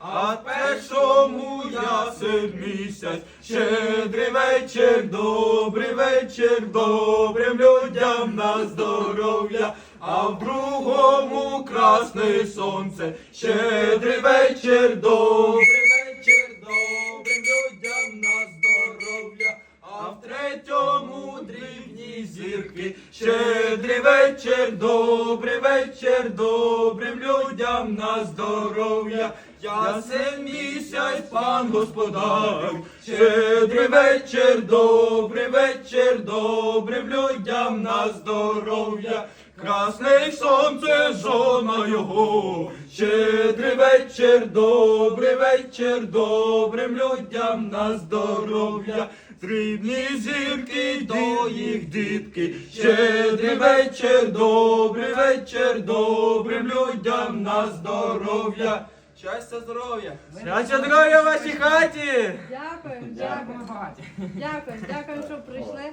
А першому ясен місяць, щедрий вечір, добрий вечір, добрим людям на здоров'я, а в другому красне сонце, щедрий вечір, добрий вечір, добрим людям на здоров'я, а в третьому дрібні зірки, щедрий вечір, добрий вечір, добрим людям на здоров'я. Ясен місяць, пан господар, щедрий вечір, добрий вечір, добрим людям на здоров'я. Красне сонце, жона його, щедрий вечір, добрий вечір, добрим людям на здоров'я. Дрібні зірки до їх дітки, щедрий вечір, добрий вечір, добрим людям на здоров'я. Щастя, здоров'я! Щастя, здоров'я в вашій хаті! Дякую, дякую. Дякую, дякую, що прийшли.